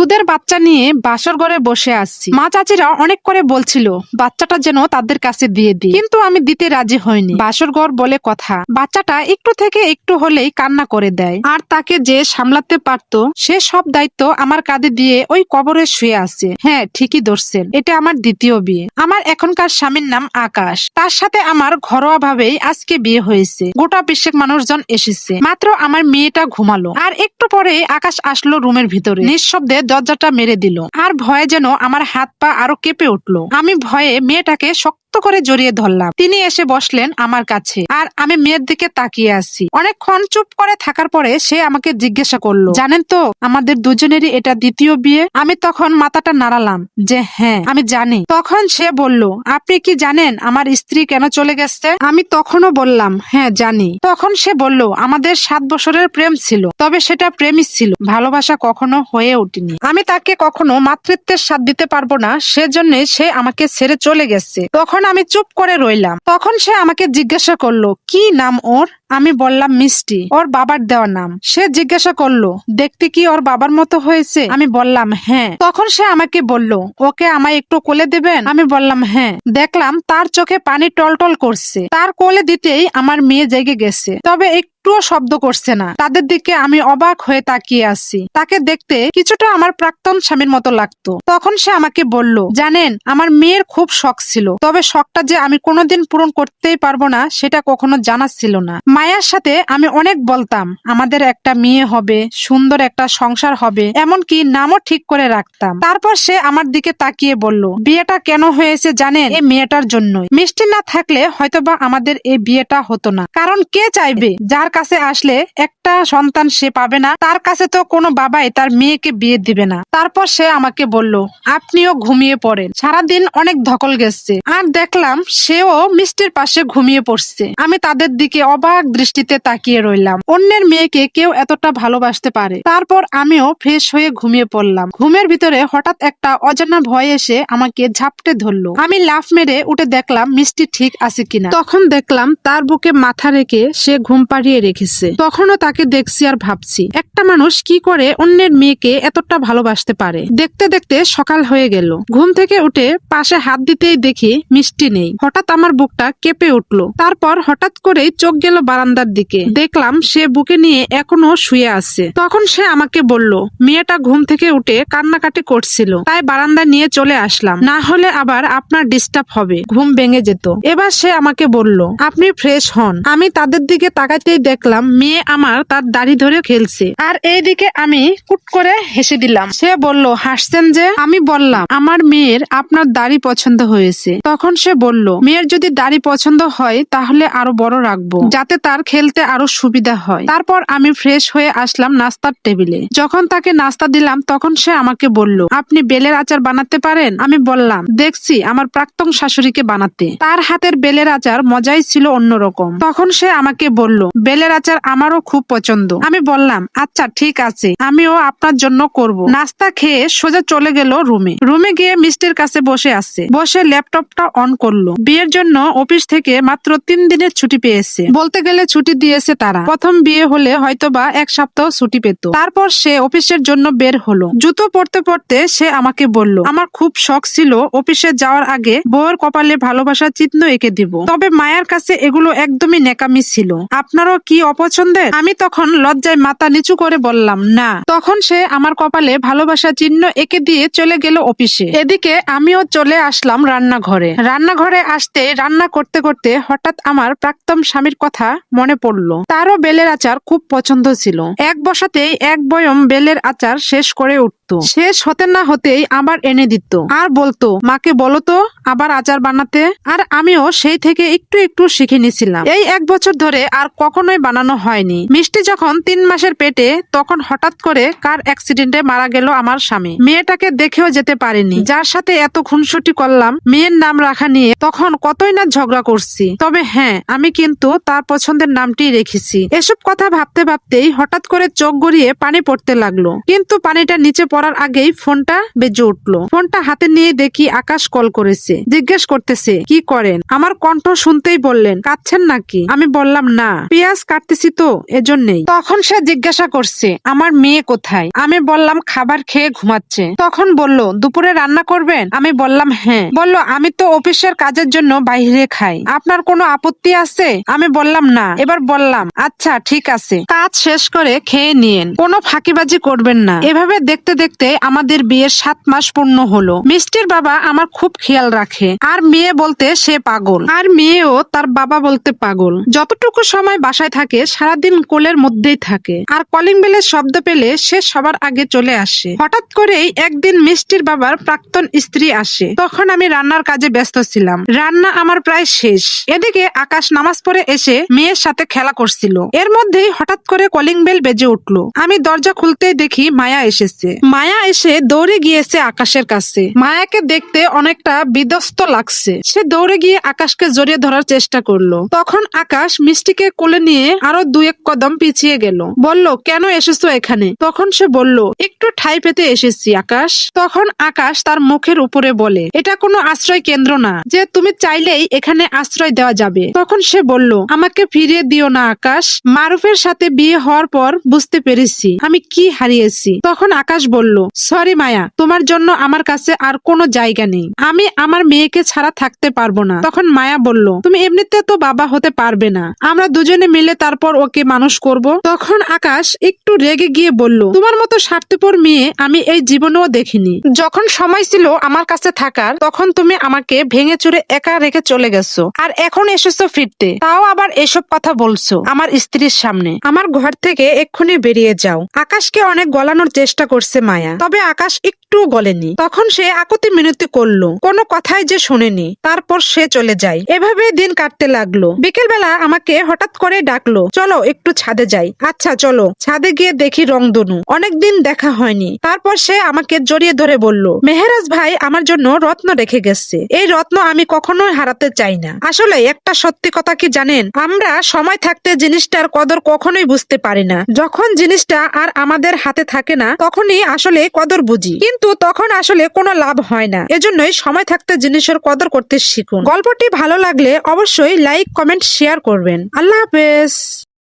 দুধের বাচ্চা নিয়ে বাসর ঘরে বসে আসছি মা চাচিরা অনেক করে বলছিল, বাচ্চাটা যেন তাদের কাছে দিয়ে দিই। কিন্তু আমি দিতে রাজি হইনি। বাসর ঘর বলে কথা, বাচ্চাটা একটু থেকে একটু হলেই কান্না করে দেয়। আর তাকে যে সামলাতে পারতো, সে সব দায়িত্ব আমার কাঁধে দিয়ে ওই কবরে শুয়ে আছে। হ্যাঁ ঠিকই ধরছেন, এটা আমার দ্বিতীয় বিয়ে। আমার এখনকার স্বামীর নাম আকাশ। তার সাথে আমার ঘরোয়া ভাবেই আজকে বিয়ে হয়েছে। গোটা বিশ্বের মানুষজন এসেছে। মাত্র আমার মেয়েটা ঘুমালো। আর একটু পরে আকাশ আসলো রুমের ভিতরে। নিঃশব্দে দরজাটা মেরে দিল। আর ভয়ে যেন আমার হাত পা আরও কেঁপে উঠল। আমি ভয়ে মেয়েটাকে শক্ত করে জড়িয়ে ধরলাম। তিনি এসে বসলেন আমার কাছে আর আমি মেয়ের দিকে তাকিয়ে আছি। অনেকক্ষণ চুপ করে থাকার পরে সে আমাকে জিজ্ঞাসা করল, জানেন তো, আমাদের দুজনেরই এটা দ্বিতীয় বিয়ে? আমি তখন মাথাটা নাড়ালাম যে হ্যাঁ আমি জানি। তখন সে বলল, আপনি কি জানেন আমার স্ত্রী কেন চলে গেছে? আমি তখনও বললাম হ্যাঁ জানি। তখন সে বলল, আমাদের সাত বছরের প্রেম ছিল, তবে সেটা প্রেমই ছিল, ভালোবাসা কখনো হয়ে ওঠেনি। আমি তাকে কখনো মাতৃত্বের সাথ দিতে পারব না, সেজন্য সে আমাকে ছেড়ে চলে গেছে। তখন আমি চুপ করে রইলাম, তখন সে আমাকে জিজ্ঞাসা করল, কি নাম ওর? আমি বললাম, মিষ্টি, ওর বাবার দেওয়া নাম। সে জিজ্ঞাসা করল, দেখতে কি ওর বাবার মতো হয়েছে? আমি বললাম হ্যাঁ। তখন সে আমাকে বলল, ওকে আমায় একটু কোলে দেবেন? আমি বললাম হ্যাঁ। দেখলাম তার চোখে পানি টলটল করছে। তার কোলে দিতেই আমার মেয়ে জেগে গেছে। তবে একটুও শব্দ করছে না। তাদের দিকে আমি অবাক হয়ে তাকিয়ে আছি। তাকে দেখতে কিছুটা আমার প্রাক্তন স্বামীর মতো লাগতো। তখন সে আমাকে বলল, জানেন, আমার মেয়ের খুব শখ ছিল। তবে শখটা যে আমি কোনোদিন পূরণ করতেই পারব না, সেটা কখনো জানা ছিল না। মায়ার সাথে আমি অনেক বলতাম, আমাদের একটা মেয়ে হবে, সুন্দর একটা সংসার হবে, এমনকি নামও ঠিক করে রাখতাম। তারপর সে আমার দিকে তাকিয়ে বলল, বিয়েটা কেন হয়েছে জানেন? এই মেয়েটার জন্যই। মিষ্টি না থাকলে হয়তোবা আমাদের এই বিয়েটা হতো না। কারণ কে চাইবে? যার কাছে আসলে একটা সন্তান সে পাবে না। তার কাছে তো কোনো বাবাই তার মেয়েকে বিয়ে দিবে না। তারপর সে আমাকে বলল, আপনিও ঘুমিয়ে পড়েন। সারাদিন অনেক ধকল গেছে। আর দেখলাম সেও মিষ্টির পাশে ঘুমিয়ে পড়ছে। আমি তাদের দিকে অবাক দৃষ্টিতে তাকিয়ে রইলাম। অন্যের মেয়েকে কেউ এতটা ভালোবাসতে পারে। তারপর আমিও ফ্রেশ হয়ে ঘুমিয়ে পড়লাম। ঘুমের ভিতরে হঠাৎ একটা অজানা ভয় এসে আমাকে ঝাপটে ধরলো। আমি লাফ মেরে উঠে দেখলাম মিষ্টি ঠিক আছে কিনা। তখন দেখলাম তার বুকে মাথা রেখে সে ঘুম পাড়িয়ে রেখেছে। তখনও তাকে দেখছি আর ভাবছি, একটা মানুষ কি করে অন্যের মেয়েকে এতটা ভালোবাসতে পারে? দেখতে দেখতে সকাল হয়ে গেল। ঘুম থেকে উঠে পাশে হাত দিতেই দেখি মিষ্টি নেই। হঠাৎ আমার বুকটা কেঁপে উঠল। তারপর হঠাৎ করেই চোখ গেল বারান্দার দিকে। দেখলাম সে বুকে নিয়ে এখনও শুয়ে আছে। তখন সে আমাকে বলল, মেয়েটা ঘুম থেকে উঠে কান্নাকাটি করছিল, তাই বারান্দা নিয়ে চলে আসলাম। না হলে আবার আপনার ডিস্টার্ব হবে। ঘুম ভেঙে যেত। এবার সে আমাকে বলল, আপনি ফ্রেশ হন। আমি তাদের দিকে তাকাতেই দেখলাম মেয়ে আমার তার দাড়ি ধরে খেলছে। আর এইদিকে আমি কুট করে হেসে দিলাম। সে বলল, হাসছেন যে? আমি বললাম, আমার মেয়ের আপনার দাড়ি পছন্দ হয়েছে। তখন সে বলল, মেয়ের যদি দাড়ি পছন্দ হয় তাহলে আরও বড় রাখব, যাতে তার খেলতে আরও সুবিধা হয়। তারপর আমি ফ্রেশ হয়ে আসলাম নাস্তার টেবিলে। যখন তাকে নাস্তা দিলাম, তখন সে আমাকে বলল, আপনি বেলের আচার বানাতে পারেন? আমি বললাম, দেখছি, আমার প্রাক্তন শাশুড়িকে বানাতে। তার হাতের বেলের আচার মজাই ছিল অন্যরকম। তখন সে আমাকে বলল বেলের আচার আমারও খুব পছন্দ। আমি বললাম আচ্ছা ঠিক আছে। আমিও আপনার জন্য করব। নাস্তা খেয়ে সোজা চলে গেল রুমে। রুমে গিয়ে মিষ্টির কাছে বসে আছে। বসে ল্যাপটপটা অন করল। বিয়ের জন্য অফিস থেকে মাত্র তিন দিনের ছুটি পেয়েছে। বলতে গেলে ছুটি দিয়েছে তারা। প্রথম বিয়ে হলে হয়তোবা এক সপ্তাহ ছুটি পেত। তারপর সে অফিসের জন্য বের হলো। জুতো পড়তে পড়তে সে আমাকে বলল, আমার খুব শখ ছিল অফিসে যাওয়ার আগে বউয়ের কপালে ভালোবাসার চিহ্ন এঁকে দিব। তবে মায়ের কাছে এগুলো একদমই নেকামি ছিল। আপনারও কি অপছন্দের? আমি তখন লজ্জায় মাথা নিচু করে বললাম, না। তখন সে আমার কপালে ভালোবাসা চিহ্ন এঁকে দিয়ে চলে গেল অফিসে। এদিকে আমিও চলে আসলাম রান্নাঘরে। রান্নাঘরে আসতে রান্না করতে করতে হঠাৎ আমার প্রাক্তন স্বামীর কথা মনে পড়ল। তারও বেলের আচার খুব পছন্দ ছিল। এক বসাতেই এক বয়ম বেলের আচার শেষ করে উঠতো। শেষ হতে না হতেই আবার এনে দিত। আর বলতো, মাকে বলো তো, আবার আচার বানাতে? আর আমিও সেই থেকে একটু একটু শিখে নিছিলাম। এই এক বছর ধরে আর কখনোই বানানো হয়নি। মিষ্টি যখন তিন মাসের পেটে, তখন হঠাৎ করে কার অ্যাক্সিডেন্টে মারা গেল আমার স্বামী। মেয়েটাকে দেখেও যেতে পারিনি। যার সাথে এত খুনসুটি করলাম, মেয়ের নাম রাখা নিয়ে তখন কতই না ঝগড়া করছি। তবে হ্যাঁ আমি কিন্তু তার পছন্দের নামটি রেখেছি। এসব কথা ভাবতে ভাবতেই হঠাৎ করে চোখ গড়িয়ে পানি পড়তে লাগল। কিন্তু পানিটা নিচে পড়ার আগেই ফোনটা বেজে উঠল। ফোনটা হাতে নিয়ে দেখি আকাশ কল করেছে। জিজ্ঞেস করতেছে, কি করেন? আমার কণ্ঠ শুনতেই বললেন, কাঁদছেন নাকি? আমি বললাম, না। পেঁয়াজ কাটতেছি তো, এজন্যই। তখন সে জিজ্ঞাসা করছে, আমার মেয়ে কোথায়? আমি বললাম, খাবার খেয়ে ঘুমাচ্ছে। তখন বলল, দুপুরে রান্না করবেন? আমি বললাম হ্যাঁ। বলল, আমি তো অফিসের কাজের জন্য বাইরে খাই। আপনার কোনো আপত্তি আছে? আমি বললাম, না। এবার বললাম আচ্ছা ঠিক আছে। কাজ শেষ করে খেয়ে নিয়েন। কোনো ফাঁকিবাজি করবেন না। এভাবে দেখতে দেখতে আমাদের বিয়ের সাত মাস পূর্ণ হলো। মিষ্টির বাবা আমার খুব খেয়াল রাখে। আর মেয়ে বলতে সে পাগল। আর মেয়েও তার বাবা বলতে পাগল। যতটুকু সময় বাসায় থাকে, সারাদিন কোলের মধ্যেই থাকে। আর কলিং বেলের শব্দ পেলে সে সবার আগে চলে আসে। হঠাৎ করেই একদিন মিষ্টির বাবার প্রাক্তন স্ত্রী আসে। তখন আমি রান্নার কাজে ব্যস্ত ছিলাম। রান্না আমার প্রায় শেষ। এদিকে আকাশ নামাজ পড়ে এসে মেয়ের সাথে খেলা করছিল। এর মধ্যেই হঠাৎ করে কলিং বেল বেজে উঠল। আমি দরজা খুলতেই দেখি মায়া এসেছে। মায়া এসে দৌড়ে গিয়েছে আকাশের কাছে। মায়াকে দেখতে অনেকটা বিধ্বস্ত লাগছে। সে দৌড়ে গিয়ে আকাশকে জড়িয়ে ধরার চেষ্টা করল। তখন আকাশ মিষ্টিকে কোলে নিয়ে আরও দু এক কদম পিছিয়ে গেল। বলল, কেন এসেছ এখানে? তখন সে বলল, একটু ঠাই পেতে এসেছি, আকাশ। তখন আকাশ তার মুখের উপরে বলে, এটা কোনো আশ্রয় কেন্দ্র না, যে তুমি চাইলেই এখানে আশ্রয় দেওয়া যাবে। তখন সে বলল, আমাকে ফিরিয়ে দিও না, আকাশ। মারুফের সাথে বিয়ে হওয়ার পর বুঝতে পেরেছি, আমি কি হারিয়েছি। তখন আকাশ বলল, সরি মায়া, তোমার জন্য আমার কাছে আর কোনো জায়গা নেই। আমি আমার মেয়েকে ছাড়া থাকতে পারব না। তখন মায়া বলল, তুমি এমনিতে তো বাবা হতে পারবে না। আমরা দুজনে মিলে তারপর ওকে মানুষ করব। তখন আকাশ একটু রেগে গিয়ে বলল, তোমার মতো স্বার্থপর মেয়ে আমি এই জীবনেও দেখিনি। যখন সময় ছিল আমার কাছে থাকার, তখন তুমি আমাকে ভেঙে চুরে একা রেখে চলে গেছো আর এখন এসেছ ফিরতে। তাও আবার এসব কথা বলছো আমার স্ত্রীর সামনে। আমার ঘর থেকে এক্ষুনি বেরিয়ে যাও। আকাশকে অনেক গলানোর চেষ্টা করছে মায়া। তবে আকাশ একটু গলেনি। তখন সে আকুতি মিনতি করল, কোনো কথাই যে শোনেনি। তারপর সে চলে যায়। এভাবে দিন কাটতে লাগল। বিকেল বেলা আমাকে হঠাৎ করে ডাকলো চলো, একটু ছাদে যাই। আচ্ছা চলো। ছাদে গিয়ে দেখি রংধনু অনেকদিন দেখা হয়নি। তারপর সে আমাকে জড়িয়ে ধরে বলল, মেহেরাজ ভাই আমার জন্য রত্ন রেখে গেছে। এই রত্ন আমি কখনোই হারাতে চাই না। আসলে একটা সত্যি কথা কি জানেন? আমরা সময় থাকতে জিনিসটার কদর কখনোই বুঝতে পারি না। যখন জিনিসটা আর আমাদের হাতে থাকে না, তখনই আসলে কদর বুঝি। কিন্তু তখন আসলে কোনো লাভ হয় না। এজন্যই সময় থাকতে জিনিসের কদর করতে শিখুন। গল্পটি ভালো লাগলে অবশ্যই লাইক, কমেন্ট, শেয়ার করবেন। আল্লাহ হাফেজ। vezes